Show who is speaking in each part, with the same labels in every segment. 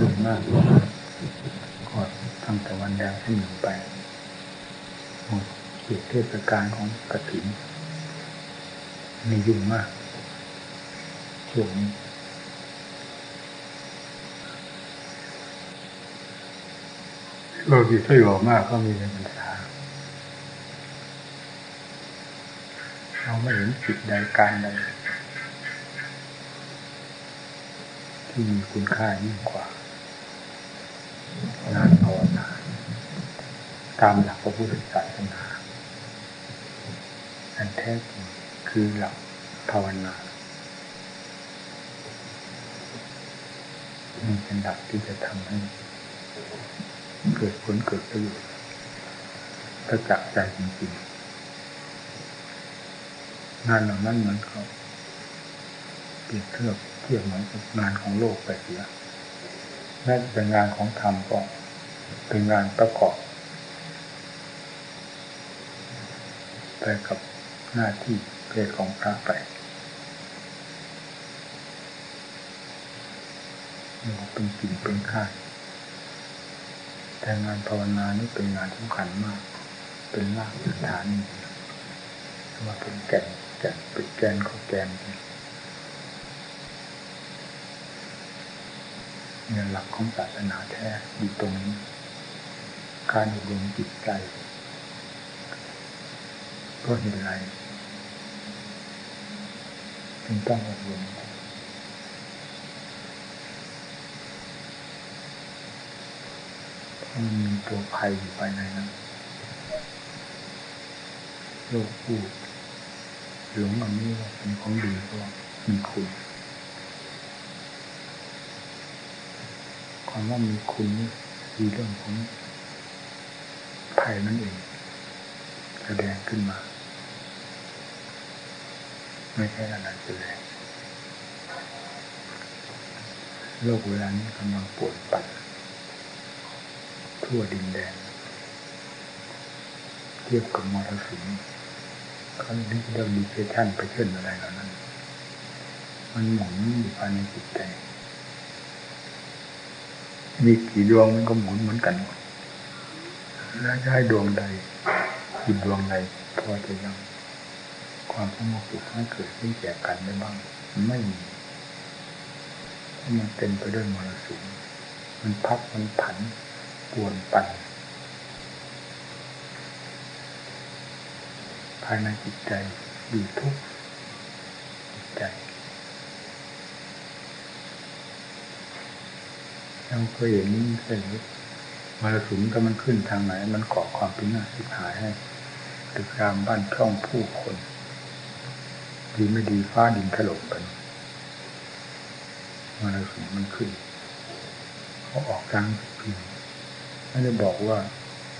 Speaker 1: ยุ่งมากก็ตั้งแต่วันแดงที่หนึ่งไปหมดเขตเทศกาลของกระถินมียุ่งมากช่วงนี้ก็มีประโยชน์มากก็มีในภาษาเราไม่เห็นจิตใดการใด ที่มีคุณค่ายิ่งกว่างานภาวนาตามหลักพระพุทธศาสนาอันแท้จริงคือหลักภาวนานี่เป็นหลักที่จะทำให้ เกิดผลเกิดประโยชน์ประจักษ์ใจจริงๆงานเหล่านั้นมันก็เปรียบเทียบ เทียบเหมือนกับงานของโลกไปเสียแม้เป็นงานของธรรมก็เป็นงานประกอบไปกับหน้าที่เพศของพระไปเราเป็นสิ่งเป็นค่ายแต่งานภาวนานี่เป็นงานสำคัญมาก เป็นรากฐานว่าเป็นแก่นแก่นเป็นแกนของแกน เนี่ยหลักของศาสนาแท้อยู่ตรงนี้ การอบรมจิตใจ ก็เห็นไรจึงต้องอบรมมันมีตัวภัยอยู่ภายในนั้นโลกพูดหลงอันนี้ว่าเป็นของดีก็มีคุณ ความว่ามีคุณนี่คือเรื่องของภัยนั่นเองแสดงขึ้นมา ไม่ใช่อะไรแสดงโลกเวลานี้กำลังปวดปั่นทั่วดินแดน เทียบกับมรสุมเขาเรียกเรื่องดีเพชั่นไปขึ้นอะไรเหล่านั้น มันหมุนอยู่ภายในจิตใจ มีกี่ดวงมันก็หมุนเหมือนกันแล้วจะให้ดวงใดกี่ดวงใดพอจะยังความสงบสุขให้เกิดขึ้นแก่กันได้บ้าง ไม่มีเพราะมันเต็มไปด้วยมรสุมมันพักมันผันปวนปั่นภายในจิตใจอยู่ทุกจิตใจ เราเคยเห็นเส้นมรสุมถ้ามันขึ้นทางไหน มันก่อความพินาศสิบหายให้ตึกรามบ้านช่องผู้คน ดีไม่ดีฟ้าดินถล่มกันมรสุมมันขึ้นเขาออกกลางพิมไม่ได้บอกว่า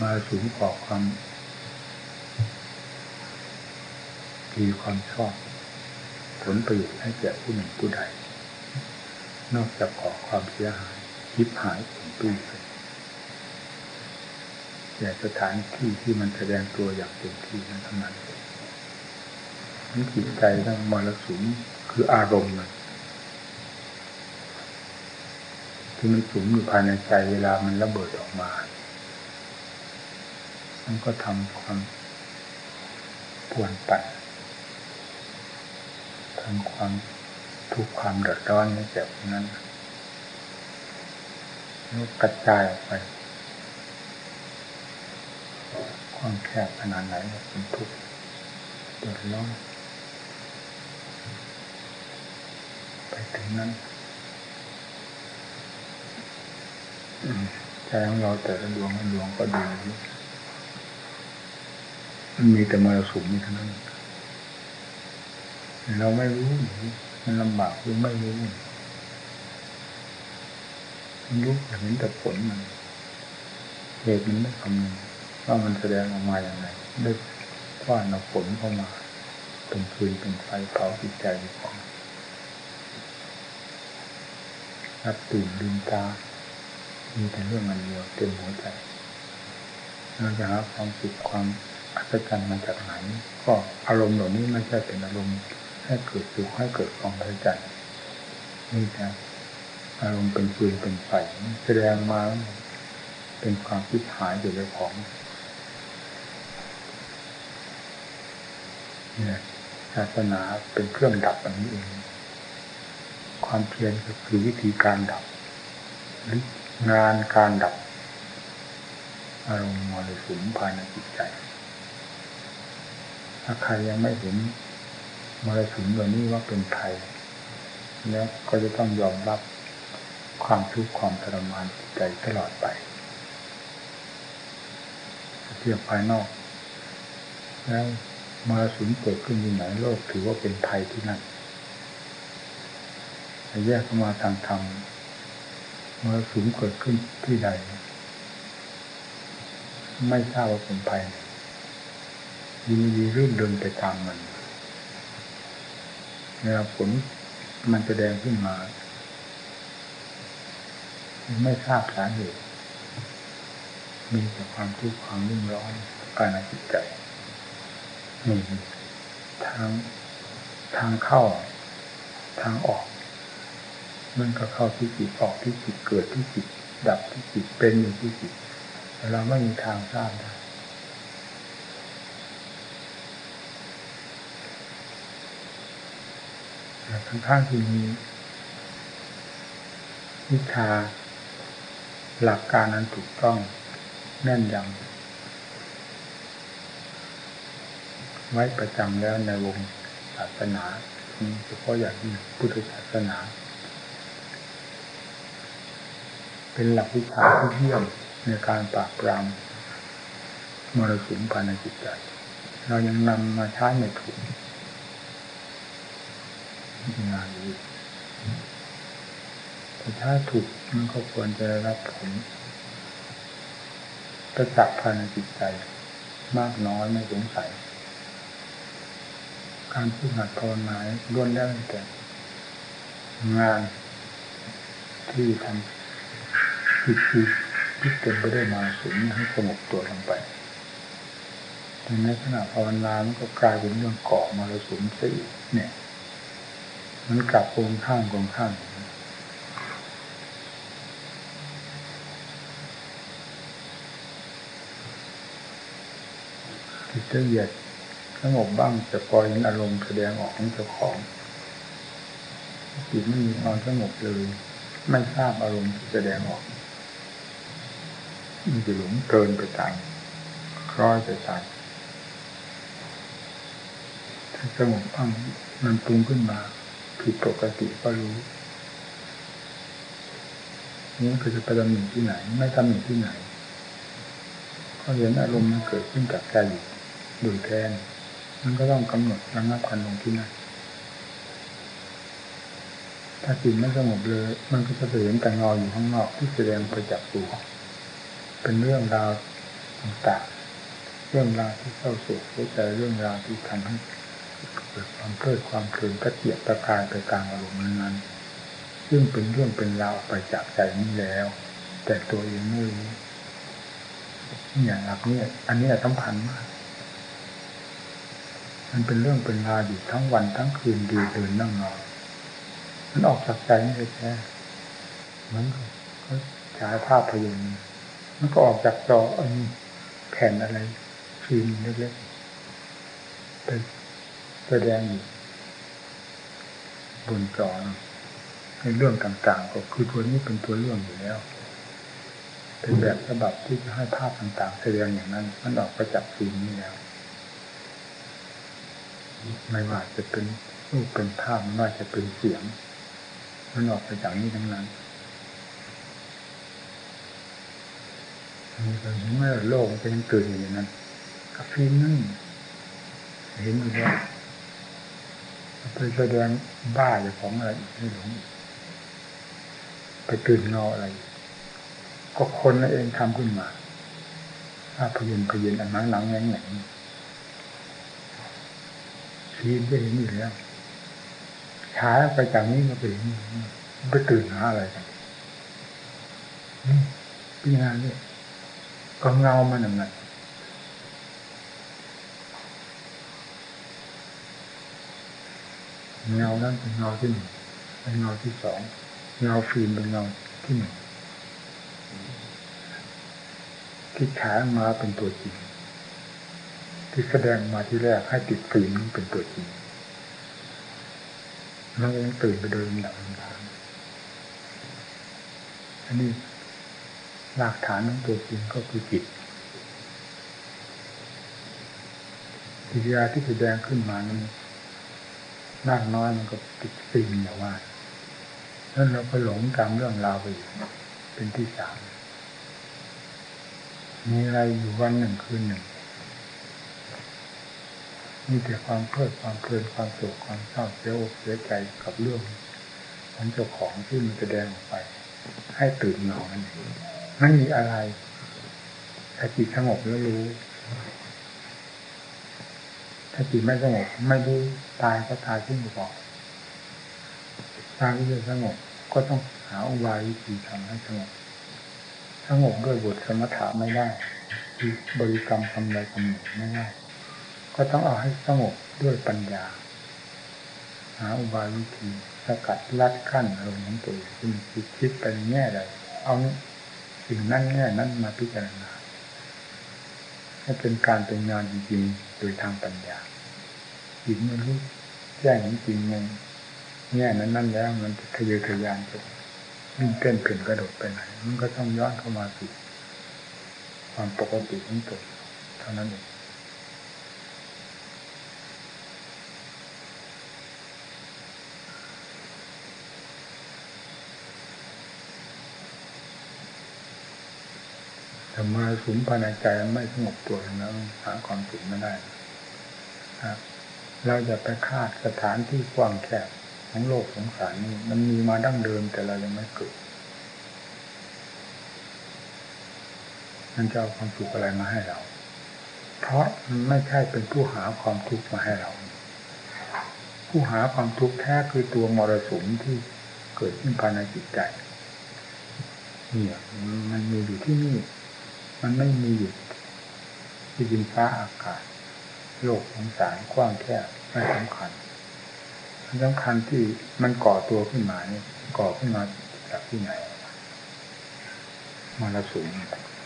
Speaker 1: มาสูงก่อความดีความชอบ ผลประโยชน์ให้แก่ผู้หนึ่งผู้ใด นอกจากก่อความเสียหาย ทิพหายผลปี้ไปแต่สถานที่ที่มันแสดงตัวอย่างเต็มที่นั้นเท่านั้นมันจิตใจทั้งมรสุมคืออารมณ์มันที่มันสูงอยู่ภายในใจเวลามันระเบิดออกมา มันก็ทำความปวนปั่นทำความทุกข์ความเดือดร้อนในแบบนั้น กระจายออกไปความแคบขนาดไหนเป็นทุกข์เดือดร้อนไปถึงนั้นใจของเราแต่ละดวงละดวงก็ดีมันมีแต่มรสุมนี่เท่านั้น เราไม่รู้มันลำบากหรือไม่รู้ มันรู้เห็นแต่ผลมันเหตุมันไม่คำนึงว่ามันแสดงออกมาอย่างไรได้ว่าเราผลเข้ามา เป็นฟืนเป็นไฟเผาจิตใจของรับตื่นลืมตา มีแต่เรื่องอันเดียวเต็มหัวใจเราจะหาความสุขความอัศจรรย์มาจากไหน ก็อารมณ์เหล่านี้ไม่ใช่เป็นอารมณ์ให้เกิดสุขให้เกิดความอัศจรรย์นี่แต่ อารมณ์เป็นฟืนเป็นไฟแสดงมาเป็นความคิดหายอยู่ในของเนี่ยศาสนาเป็นเครื่องดับอันนี้เอง ความเพียรก็คือวิธีการดับ หรืองานการดับ อารมณ์มรสุมภายในจิตใจ ถ้าใครยังไม่เห็นมรสุมเหล่านี้ว่าเป็นภัยแล้วก็จะต้องยอมรับ ความทุกข์ความทรมานจิตใจตลอดไปเทียบภายนอก แล้วมรสุมเกิดขึ้นที่ไหนโลกถือว่าเป็นภัยที่นั่นแยกเข้ามาทางธรรมมรสุมเกิดขึ้นที่ใด ไม่ทราบว่าเป็นภัยยินดีรื่นเดินไปตามมันเวลาผลมันแสดงขึ้นมา ไม่ทราบสาเหตุ มีแต่ความทุกข์ความรุ่มร้อนกายในจิตใจนี่ทางทางเข้า ทางออก มันก็เข้าที่จิตออกที่จิตเกิดที่จิตดับที่จิตเป็นอยู่ที่จิตเราไม่มีทางทราบได้ทั้งข้างที่มีวิชา หลักการนั้นถูกต้องแน่นยำไว้ประจำแล้วในวงศาสนาเฉพาะอย่างที่พุทธศาสนา เป็นหลักวิชาที่เยี่ยมในการปราบปรามมรสุมภายในจิตใจ เรายังนำมาใช้ไม่ถูกงานนี้ แต่ถ้าถูกมันก็ควรจะรับผลประจักษ์ภายในจิตใจ มากน้อยไม่สงสัย การพูดหัดภาวนาล้วนได้วแต่ งานที่ทำคือคือที่เต็มไปด้วยมาสุนให้สงบตัวลงไปแต่ในขณะภาวนามันก็กลายเป็นเรื่องเกาะมาสุนซะอีกเนี่ย มันกลับโกงข้างโกงข้าง จิตละเอียดสงบบ้างแต่ปล่อยอารมณ์แสดงออกของเจ้าของจิตไม่มีความสงบเลย ไม่ทราบอารมณ์ที่แสดงออกมันจะหลงเกินไปตามคล้อยไปตามถ้าสงบบ้างมันปรุงขึ้นมา ผิดปกติก็รู้นี่คือจะไปตำหนิที่ไหน ไม่ตำหนิที่ไหนก็เห็นอารมณ์มันเกิดขึ้นกับใจอยู่ ดยแทน มันก็ต้องกำหนดระงับกันลงที่นั่นถ้าจิตไม่สงบเลย มันก็จะเห็นแต่เงาอยู่ข้างนอกที่แสดงประจักษ์ตัวเป็นเรื่องราวต่างๆ เรื่องราวที่เข้าสู่หัวใจเรื่องราวที่ทำให้เกิดความเพลิดความเพลินกระเกียบกระกายไปกลางอารมณ์นั้นซึ่งเป็นเรื่องเป็นราวไปจากใจนี้แล้ว แต่ตัวเองไม่รู้อย่างหลักเนี่ยอันนี้สำคัญมาก มันเป็นเรื่องเป็นราวอยู่ทั้งวันทั้งคืนดีเดินนั่งนอนมันออกจากใจไม่แท้มันก็ฉายภาพพยนตร์มันก็ออกจากจออันแผ่นอะไรฟิล์มเล็กๆเป็นแสดงอยู่บนจอในเรื่องต่าง ๆ ก็คือตัวนี้เป็นตัวเรื่องอยู่แล้ว เป็นแบบฉบับที่จะให้ภาพต่างๆ แสดงอย่างนั้น มันออกมาจากฟิล์มนี้แล้ว ไม่ว่าจะเป็นรูปเป็นภาพไม่ว่าจะเป็นเสียงมันออกไปจากนี้ทั้งนั้นมีคนเห็นว่าโลกมันเป็นเกิดอย่างนั้นกับฟิล์มนั่นเห็นอยู่แล้วไปแสดงบ้าอย่างของอะไรไม่หลงไปตื่นเงาอะไร ก็คนนั่นเองทำขึ้นมาภาพยนตร์พยนตร์อันนั้นหลังแง่งแง่ง ทีมก็เห็นอยู่แล้วฉายไปจากนี้มาไปเห็นไปตื่นหาอะไรกันปีงานนี่ก็เงามันอย่างนั้นเงานั้นเป็นเงาที่หนึ่งเป็นเงาที่สองเงาฟิล์มเป็นเงาที่หนึ่งที่ฉายมาเป็นตัวจริง ที่แสดงมาที่แรกให้ติดฟิล์มเป็นตัวจริงมันก็ยังตื่นไปโดยลำดับลำดับอันนี้หลักฐานของตัวจริงก็คือจิตกิริยาที่แสดงขึ้นมานั้นมากน้อยมันก็ติดฟิล์มอย่างว่านั้นเราก็หลงตามเรื่องราวไปเป็นที่สามมีอะไรอยู่วันหนึ่งคืนหนึ่ง มีแต่ความเพลิดความเพลินความสุขความเศร้าเสียอกเสียใจกับเรื่องของเจ้าของที่มันแสดงออกไป ให้ตื่นนอนนั่นเองไม่มีอะไรถ้าจิตสงบแล้วรู้ ถ้าจิตไม่สงบไม่รู้ตายก็ตายขึ้นบอกทางที่จะสงบก็ต้องหาอุบายวิธีทำให้สงบสงบด้วยบทสมถะไม่ได้บริกรรมทำอะไรกำหนดไม่ได้ ก็ต้องเอาให้สงบด้วยปัญญา หาอุบายวิธีสกัดลัดขั้นอารมณ์ของตัวคุณคิดคิดไปแง่ใดเอาสิ่งนั้นแง่นั้นมาพิจารณาให้เป็นการเป็นงานจริงๆโดยทางปัญญาจิตมันรู้แจ้งจริงๆในแง่นั้นนั่นแล้ว มันจะทะเยอทะยานจะวิ่งเต้นเพ่นกระโดดไปไหนมันก็ต้องย้อนเข้ามาสู่ความปกติของตัวเท่านั้นเอง แต่มาสุมภายในใจไม่สงบตัวแล้วหาความสุขไม่ได้ครับเราจะไปคาดสถานที่กว้างแคบของโลกสงสารนี่มันมีมาดั้งเดิมแต่เรายังไม่เกิดมันจะเอาความสุขอะไรมาให้เรา เพราะมันไม่ใช่เป็นผู้หาความทุกข์มาให้เรา ผู้หาความทุกข์แท้คือตัวมรสุมที่เกิดขึ้นภายในจิตใจเนี่ยมันมีอยู่ที่นี่ มันไม่มีอยู่ที่ดินฟ้าอากาศ โลกของสารกว้างแค่ไม่สำคัญมันสำคัญที่มันก่อตัวขึ้นมานี่ก่อขึ้นมาจากที่ไหนมรสุม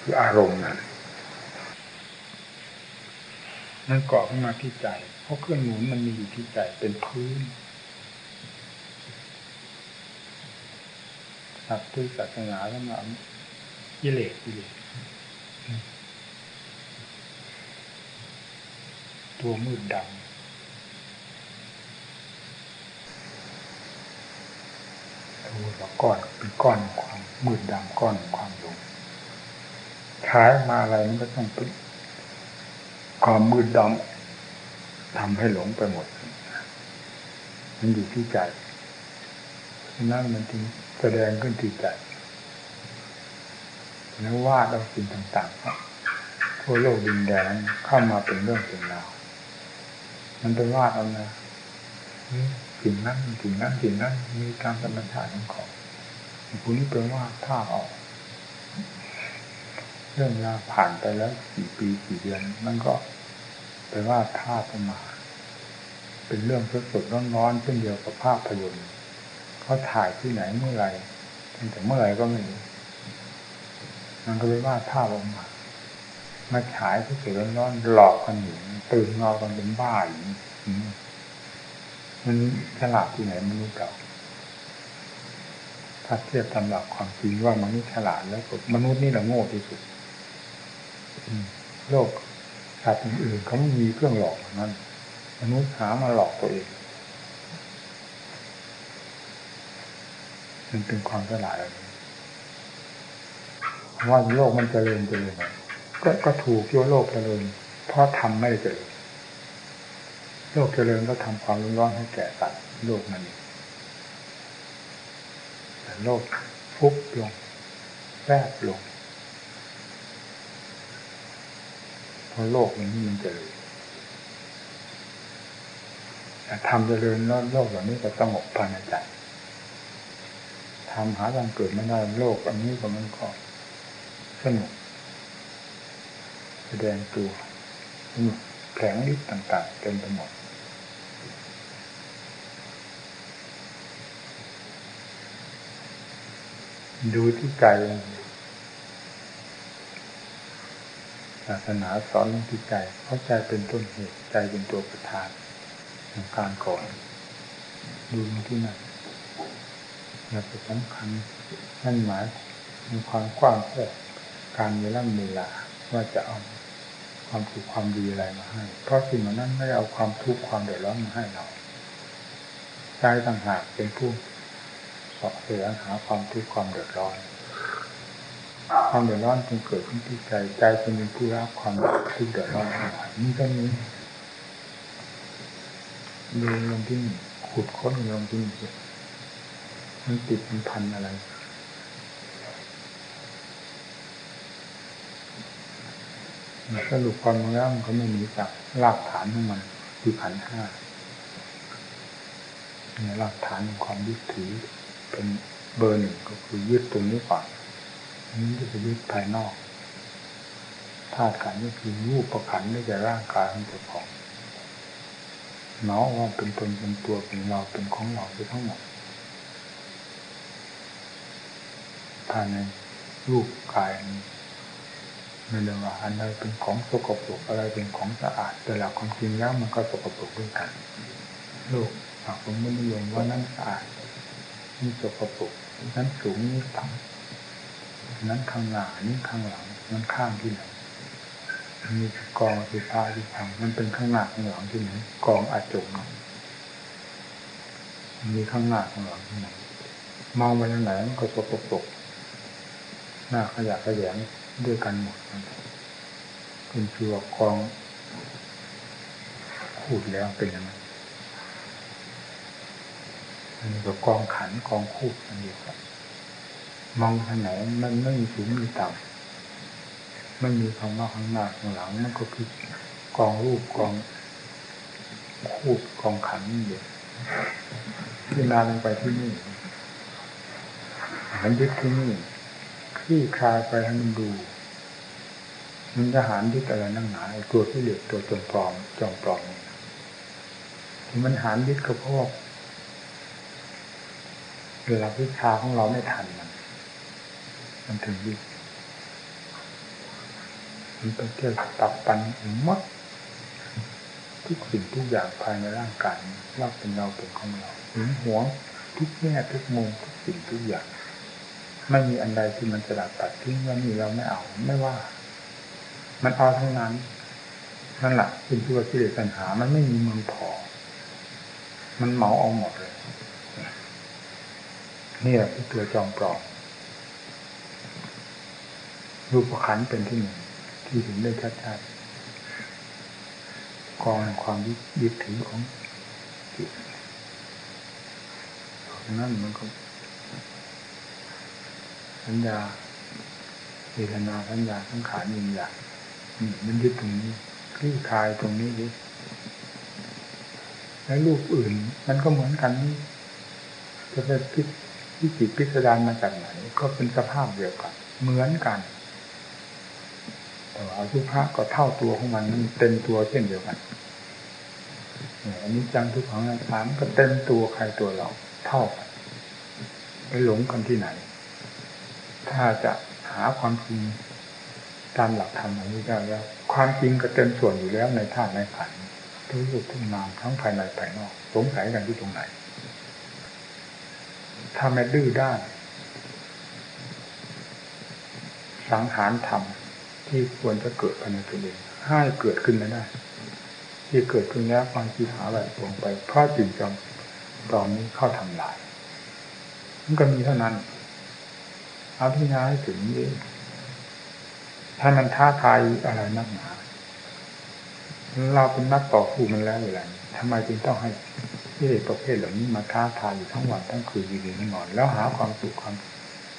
Speaker 1: คืออารมณ์นั้นมันก่อขึ้นมาที่ใจเพราะเครื่องหนุนมันมีอยู่ที่ใจเป็นพื้นสัตว์ที่ศาสนาแล้วมากิเลสกิเลส ตัวมืดดำตัวก้อนเป็นก้อนความมืดดำก้อนความหลงใช้มาอะไรมันก็ต้องเป็นความมืดดำทำให้หลงไปหมด มันอยู่ที่ใจนั่นมันจึงแสดงขึ้นที่ใจ แล้ววาดเอาสิ่งต่างๆทั่วโลกดินแดนเข้ามาเป็นเรื่องเป็นราวมันเป็นวาดเอานะสิ่งนั้นสิ่งนั้นสิ่งนั้นมีการธรรมชาติของของคุณนี่เป็นว่าท่าออก เรื่องราวผ่านไปแล้วกี่ปีกี่เดือนมันก็เป็นว่าท่าขึ้นมาเป็นเรื่องสดๆร้อนๆเช่นเดียวกับภาพยนตร์เขาถ่ายที่ไหนเมื่อไรตั้งแต่เมื่อไรก็ไม่รู้ มันก็เลยว่าท่าลงมามาฉายที่เสือร้อนหลอกกันอยู่ตื่นนอนกันเป็นบ้าอย่างนี้มันฉลาดที่ไหนมนุษย์เก่าถ้าเทียบตามหลักความจริงว่ามนุษย์ฉลาดแล้วมนุษย์นี่แหละโง่ที่สุดโลกสัตว์อื่นเขาไม่มีเครื่องหลอกนั้น มนุษย์หามาหลอกตัวเองมันเป็นความฉลาดอะไร ว่าโลกมันเจริญเจริญก็ก็ถูกโยโลกเจริญเพราะทำไม่ได้เจริญโลกเจริญก็ทำความร้อนให้แก่สัตว์โลกนั่นเองแต่โลกฟุบลงแฝบลงเพราะโลกมันี้มันเจริญแต่ทำเจริญแล้วโลกเหล่านี้ก็สงบภายในใจทำหาทางเกิดไม่ได้โลกอันนี้ก็มันก็ สนุกแสดงตัวสนุกแข็งฤทธิ์ต่างๆเต็มไปหมดดูที่ใจศาสนาสอนที่ใจ เพราะใจเป็นต้นเหตุ ใจเป็นตัวประธานของการก่อน ดูที่นั่นเราจะสำคัญนั่นหมายมีความกว้างแค่ การเวลาเวลาว่าจะเอาความสุขความดีอะไรมาให้ เพราะสิ่งเหล่านั้นไม่เอาความทุกข์ความเดือดร้อนมาให้เราใจต่างหากเป็นผู้เสาะแสวงหาความทุกข์ความเดือดร้อน ความเดือดร้อนจึงเกิดขึ้นที่ใจใจจึงเป็นผู้รับความทุกข์เดือดร้อนทั้งหลายนี่ก็นี้ดูลงที่ขุดค้นลงที่มันติดมันพันอะไร สรุปความแล้วมันก็ไม่มีจากรากฐานของมันคือขันห้าเนี่ยรากฐานของความยึดถือเป็นเบอร์หนึ่งก็คือยึดตรงนี้ก่อนนี้จะไปยึดภายนอกธาตุขันนี่คือรูปประขันได้แก่ร่างกายของเจ้าของเนาะว่าเป็นตนเป็นตัวเป็นเราเป็นของเราเป็นทั้งหมดภายในรูปกาย ไม่เรื่องว่าอันใดเป็นของสกปรกอะไรเป็นของสะอาด แต่หลักความจริงแล้วมันก็สกปรกด้วยกันโลกหากผมไม่นิยมว่านั้นสะอาดนี่สกปรกนั้นสูงนี่ต่ำนั้นข้างหน้านี่ข้างหลังนั้นข้างที่ไหนมีกองสีฟ้าที่ทางมันเป็นข้างหน้าข้างหลังที่ไหนกองอาจจงมีข้างหน้าข้างหลังที่ไหนมองไปทางไหนมันก็สกปรกหน้าขยะขยง ด้วยกันหมดคุณคือว่ากองขูดแล้วเป็นยังไงอันนี้ก็กองขันกองคูดอันเดียวกันมองทางไหนมันไม่มีสูงมีต่ำไม่มีคำว่าข้างหน้าข้างหลังมันก็คือกองรูปกองคูดกองขันนี่เดียวพิจารณาลงไปที่นี่มันยึดที่นี่ ลี่คลายไปให้มันดูมันทหารยึดอะไรนั่งหนาไอ้ตัวที่เหลือตัวจมปลอมจอมปลอมนี่มันหารยึดก็เพราะเวลาวิชาของเราไม่ทันมัน มันถึงยึดมันเป็นเที่ยวตับปันมัดทุกสิ่งทุกอย่างภายในร่างกายว่าเป็นเราเป็นของเราหึงหวงทุกแง่ทุกมุมทุกสิ่งทุกอย่าง ไม่มีอันใดที่มันจะดับตัดทิ้งว่ามีเราไม่เอาไม่ว่า มันเอาทั้งนั้นนั่นแหละเป็นตัวที่เดือดปัญหา มันไม่มีเมืองพอ มันเหมาเอาหมดเลยนี่แหละคือตัวจอมปลอมรูปขันเป็นที่หนึ่งที่เห็นได้ชัดๆกองความยึดถือของจิตนั่นมันก็ สัญญาเวทนาสัญญาสังขารยินอย่างมันยึดตรงนี้คลี่คลายตรงนี้ดิแล้วรูปอื่น มันก็เหมือนกันจะเป็นพิที่จิตพิสดารมาจากไหน ก็เป็นสภาพเดียวกัน เหมือนกันแต่ว่าทุกพะก็เท่าตัวของมันมันเต็มตัวเช่นเดียวกันอันนี้จังทุกของอาจารย์ก็เต็มตัวใครตัวเราเท่ากันไปหลงกันที่ไหน ถ้าจะหาความจริงตามหลักธรรมอันนี้ได้แล้ว ความจริงก็เต็มส่วนอยู่แล้วในธาตุในขันทุกรูปทุกนามทั้งภายในภายนอก สงสัยกันที่ตรงไหน ถ้าไม่ดื้อด้านสังหารธรรมที่ควรจะเกิดภายในตัวเองให้เกิดขึ้นไม่ได้ ที่เกิดขึ้นแล้วความคิดหาอะไรลงไปเพราะจิตจอมตอนนี้เข้าทำลาย มันก็มีเท่านั้น เอาพิจารณาให้ถึงนี้ถ้ามันท้าทายอะไรนักหนาเราเป็นนักต่อสู้มันแล้วเวลาทำไมจึงต้องให้เรื่องประเภทเหล่านี้มาท้าทายอยู่ทั้งวันทั้งคืนยืนนอน แล้วหาความสุขความ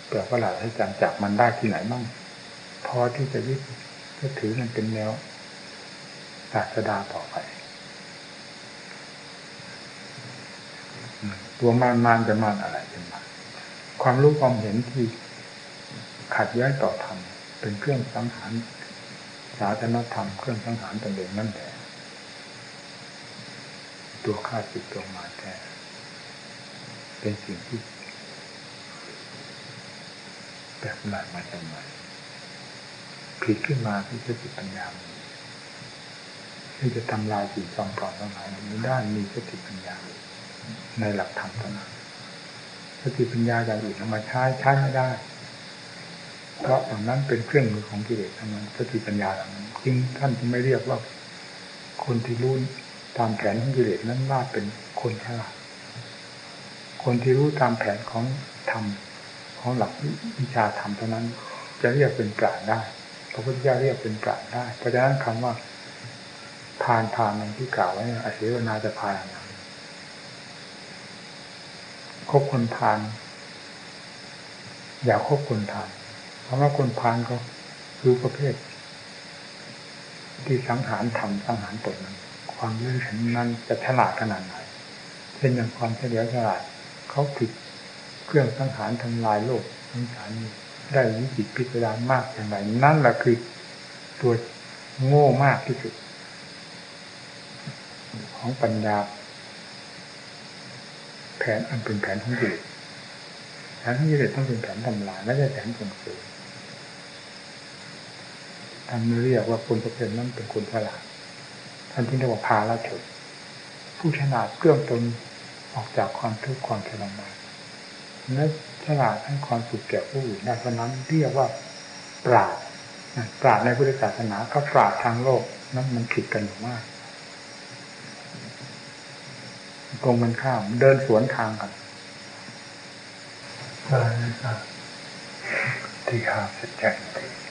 Speaker 1: เปลือกประหลาดให้จำจากมันได้ที่ไหนบ้างพอที่จะยึดจะถือมันเป็นแนวศาสดาต่อไปตัวมานมานจะมานอะไรเป็นมาความรู้ความเห็นที่ ขัดแย้งต่อธรรมเป็นเครื่องสังหารศาสนธรรมเครื่องสังหารตนเองนั่นแหละตัวข้าศึกตัวมาแท้เป็นสิ่งที่แบบหลักมาจากไหนผิดขึ้นมาที่สติปัญญาที่จะทำลายสิ่งจอมปลอมทั้งหลายนี้ได้มีสติปัญญา ในหลักธรรมเท่านั้นสติปัญญาอย่างอื่นเอามาใช้ใช้ไม่ได้ เพราะเหล่านั้นเป็นเครื่องมือของกิเลสทั้งนั้นสติปัญญาเหล่านั้นจึงท่านจึงไม่เรียกว่า คนที่รู้ตามแผนของกิเลสนั้นว่าเป็นคนฉลาดคนที่รู้ตามแผนของธรรมของหลักวิชาธรรมเท่านั้น จะเรียกเป็นปราชญ์ได้พระพุทธเจ้าเรียกเป็นปราชญ์ได้ เพราะฉะนั้นคำว่าทานทานในที่กล่าวไว้อาศัยวนาจะพานนะคบคนทาน อย่าคบคนทาน เพราะว่าคนทานก็คือประเภท ที่สังหารทำสังหารตนนั้น ความรู้ฉันนั้นจะฉลาดขนาดไหนเช่นอย่างความเฉลียวฉลาดเขาผิดเครื่องสังหารทำลายโลกทั้งสารนี้ได้วิจิตพิจารณามากอย่างไรนั่นแหละคือตัวโง่มากที่สุด ของปัญญา แผนอันเป็นแผนของกิเลสแผนของกิเลสต้องเป็นแผนทำลายไม่ใช่แผนส่งเสริม ท่านไม่เรียกว่าคนประเภทนั้นเป็นคนฉลาด ท่านที่เรียกว่าพาละชนผู้ฉลาดเครื่องตนออกจากความทุกข์ความทรมานและฉลาดให้ความสุขแก่ผู้อื่นได้เพราะนั้นเรียกว่าปราดปราดในพุทธศาสนาก็ปราดทางโลกนั้นมันผิดกันอยู่มากตรงมันข้ามเดินสวนทางกันอะไรนะครับที่หาสัจจะโอ้โหนั่นนะ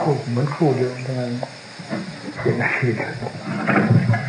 Speaker 1: ครูเหมือนครูเดียวทำไมเป็นอะไร